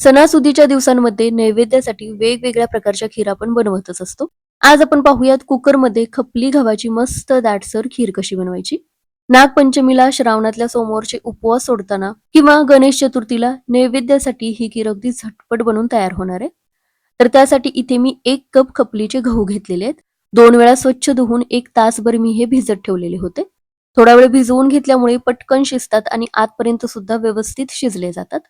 सणासुदीच्या दिवसांमध्ये नैवेद्यासाठी वेगवेगळ्या प्रकारच्या खीर आपण बनवतच असतो. आज आपण पाहूयात कुकरमध्ये खपली गव्हाची मस्त दाटसर खीर कशी बनवायची? नागपंचमीला श्रावणातल्या सोमवारचे उपवास सोडताना किंवा गणेश चतुर्थीला नैवेद्यासाठी ही खीर अगदी झटपट बनवून तयार होणार आहे. तर त्यासाठी इथे मी एक कप खपलीचे गहू घेतलेले आहेत. दोन वेळा स्वच्छ धुवून एक तासभर मी हे भिजत ठेवलेले होते. थोडा वेळ भिजवून घेतल्यामुळे पटकन शिजतात आणि आतपर्यंत सुद्धा व्यवस्थित शिजले जातात.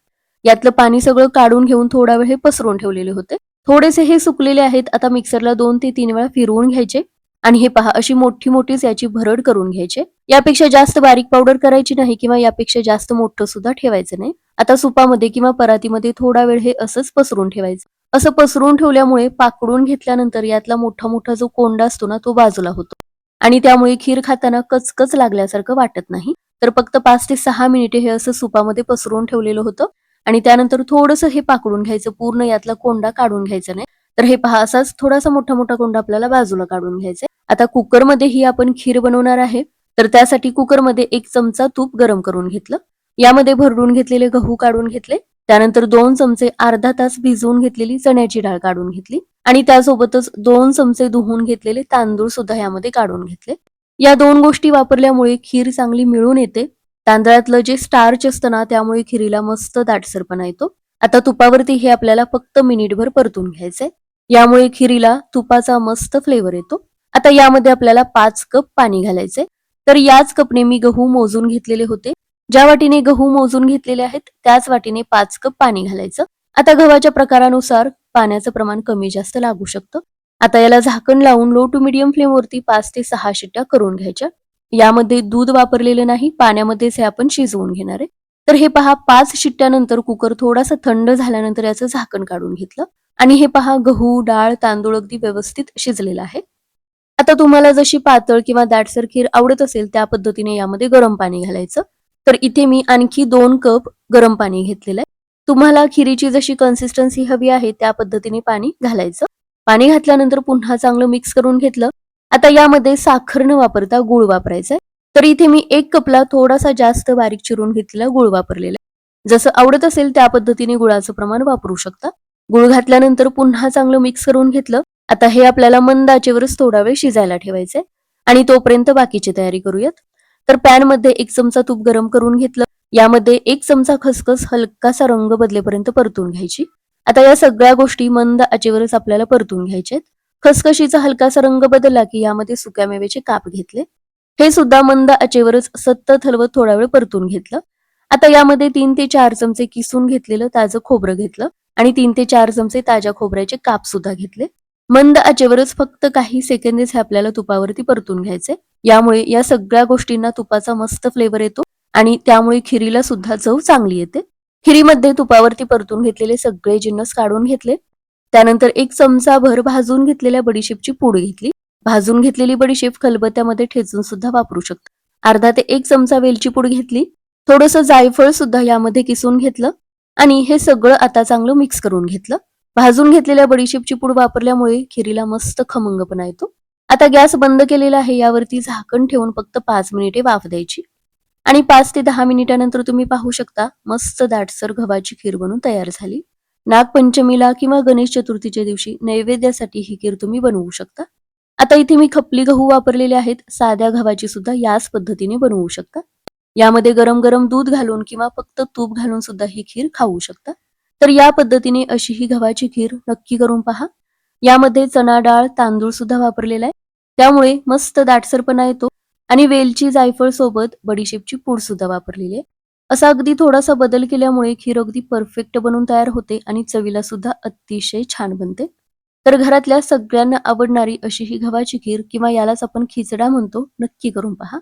यातलं पाणी सगळं काढून घेऊन थोडा वेळ हे पसरून ठेवलेले होते. थोडेसे हे सुकलेले आहेत आता मिक्सरला दोन ते तीन वेळा फिरवून घ्यायचे आणि हे पहा अशी मोठी मोठीच याची भरड करून घ्यायचे. यापेक्षा जास्त बारीक पावडर करायची नाही किंवा यापेक्षा जास्त मोठं सुद्धा ठेवायचं नाही. आता सुपामध्ये किंवा परातीमध्ये थोडा वेळ हे असंच पसरून ठेवायचं. असं पसरून ठेवल्यामुळे पाकडून घेतल्यानंतर यातला मोठा मोठा जो कोंडा असतो ना तो बाजूला होतो. आणि त्यामुळे खीर खाताना कचकच लागल्यासारखं वाटत नाही. तर फक्त पाच ते सहा मिनिटे हे असं सुपामध्ये पसरून ठेवलेलं होतं. आणि त्यानंतर थोडंसं हे पाकडून घ्यायचं पूर्ण यातला कोंडा काढून घ्यायचा नाही. तर हे पहा असाच थोडासा मोठा मोठा कोंडा आपल्याला बाजूला काढून घ्यायचा आता कुकरमध्ये ही आपण खीर बनवणार आहे. तर त्यासाठी कुकरमध्ये एक चमचा तूप गरम करून घेतलं. यामध्ये भरडून घेतलेले गहू काढून घेतले. त्यानंतर दोन चमचे अर्धा तास भिजवून घेतलेली चण्याची डाळ काढून घेतली. आणि त्यासोबतच दोन चमचे धुवून घेतलेले तांदूळ सुद्धा यामध्ये काढून घेतले. या दोन गोष्टी वापरल्यामुळे खीर चांगली मिळून येते. तांदळातलं जे स्टार्च असतं ना त्यामुळे खिरीला मस्त दाटसरपणा येतो. आता तुपावरती हे आपल्याला फक्त मिनिटभर परतून घ्यायचंय. यामुळे खिरीला तुपाचा मस्त फ्लेवर येतो. आता यामध्ये आपल्याला पाच कप पाणी घालायचंय. तर याच कपने मी गहू मोजून घेतलेले होते. ज्या वाटीने गहू मोजून घेतलेले आहेत त्याच वाटीने पाच कप पाणी घालायचं. आता गव्हाच्या प्रकारानुसार पाण्याचं प्रमाण कमी जास्त लागू शकतं. आता याला झाकण लावून लो टू मिडियम फ्लेमवरती पाच ते सहा शिट्ट्या करून घ्यायच्या. यामध्ये दूध वापरलेलं नाही पाण्यामध्येच हे आपण शिजवून घेणार आहे. तर हे पहा पाच शिट्ट्यानंतर कुकर थोडासा थंड झाल्यानंतर याचं झाकण काढून घेतलं. आणि हे पहा गहू डाळ तांदूळ अगदी व्यवस्थित शिजलेला आहे. आता तुम्हाला जशी पातळ किंवा दाटसर खीर आवडत असेल त्या पद्धतीने यामध्ये गरम पाणी घालायचं. तर इथे मी आणखी दोन कप गरम पाणी घेतलेलं आहे. तुम्हाला खिरीची जशी कन्सिस्टन्सी हवी आहे त्या पद्धतीने पाणी घालायचं. पाणी घातल्यानंतर पुन्हा चांगलं मिक्स करून घेतलं. आता यामध्ये साखर न वापरता गुळ वापरायचा आहे तर इथे मी एक कपला थोडासा जास्त बारीक चिरून घेतलेला गुळ वापरलेला आहे. जसं आवडत असेल त्या पद्धतीने गुळाचं प्रमाण वापरू शकता. गुळ घातल्यानंतर पुन्हा चांगलं मिक्स करून घेतलं. आता हे आपल्याला मंद आचेवरच थोडा वेळ शिजायला ठेवायचंय. आणि तोपर्यंत बाकीची तयारी करूयात. तर पॅनमध्ये एक चमचा तूप गरम करून घेतलं. यामध्ये एक चमचा खसखस हलकासा रंग बदलेपर्यंत परतून घ्यायची. आता या सगळ्या गोष्टी मंद आचेवरच आपल्याला परतून घ्यायच्यात खसखशीचा हलकासा रंग बदलला की यामध्ये सुक्या मेव्याचे काप घेतले. हे सुद्धा मंद आचेवरच सतत हलवत थोडा वेळ परतून घेतलं. आता यामध्ये तीन ते चार चमचे किसून घेतलेलं ताजं खोबरं घेतलं आणि तीन ते चार चमचे ताज्या खोबऱ्याचे काप सुद्धा घेतले. मंद आचेवरच फक्त काही सेकंदेच हे आपल्याला तुपावरती परतून घ्यायचे. यामुळे या सगळ्या गोष्टींना तुपाचा मस्त फ्लेवर येतो आणि त्यामुळे खिरीला सुद्धा चव चांगली येते. खिरीमध्ये तुपावरती परतून घेतलेले सगळे जिन्नस काढून घेतले. त्यानंतर एक चमचा भर भाजून घेतलेल्या बडीशेपची पूड घेतली. भाजून घेतलेली बडीशेप खलबत्त्यामध्ये ठेचून सुद्धा वापरू शकतो. अर्धा ते एक चमचा वेलची पूड घेतली. थोडस जायफळ सुद्धा यामध्ये किसून घेतलं. आणि हे सगळं आता चांगलं मिक्स करून घेतलं. भाजून घेतलेल्या बडीशेपची पूड वापरल्यामुळे खिरीला मस्त खमंगपणा येतो. आता गॅस बंद केलेला आहे यावरती झाकण ठेवून फक्त पाच मिनिटे वाफ द्यायची. आणि पाच ते दहा मिनिटानंतर तुम्ही पाहू शकता मस्त दाटसर गव्हाची खीर बनून तयार झाली. नागपंचमीला किंवा गणेश चतुर्थीच्या दिवशी नैवेद्यासाठी ही खीर तुम्ही बनवू शकता. आता इथे मी खपली गहू वापरलेले आहेत. साध्या गव्हाची सुद्धा याच पद्धतीने बनवू शकता. यामध्ये गरम गरम दूध घालून किंवा फक्त तूप घालून सुद्धा ही खीर खाऊ शकता. तर या पद्धतीने अशी ही गव्हाची खीर नक्की करून पहा. यामध्ये चणा डाळ तांदूळ सुद्धा वापरलेला आहे. त्यामुळे मस्त दाटसरपणा येतो. आणि वेलची जायफळ सोबत बडीशेपची पूड सुद्धा वापरलेली आहे. असा अगदी थोडासा बदल केल्यामुळे खीर अगदी परफेक्ट बनून तयार होते आणि चवीला सुद्धा अतिशय छान बनते. तर घरातल्या सगळ्यांना आवडणारी अशी ही गव्हाची खीर किंवा यालाच आपण खिचडा म्हणतो नक्की करून पहा.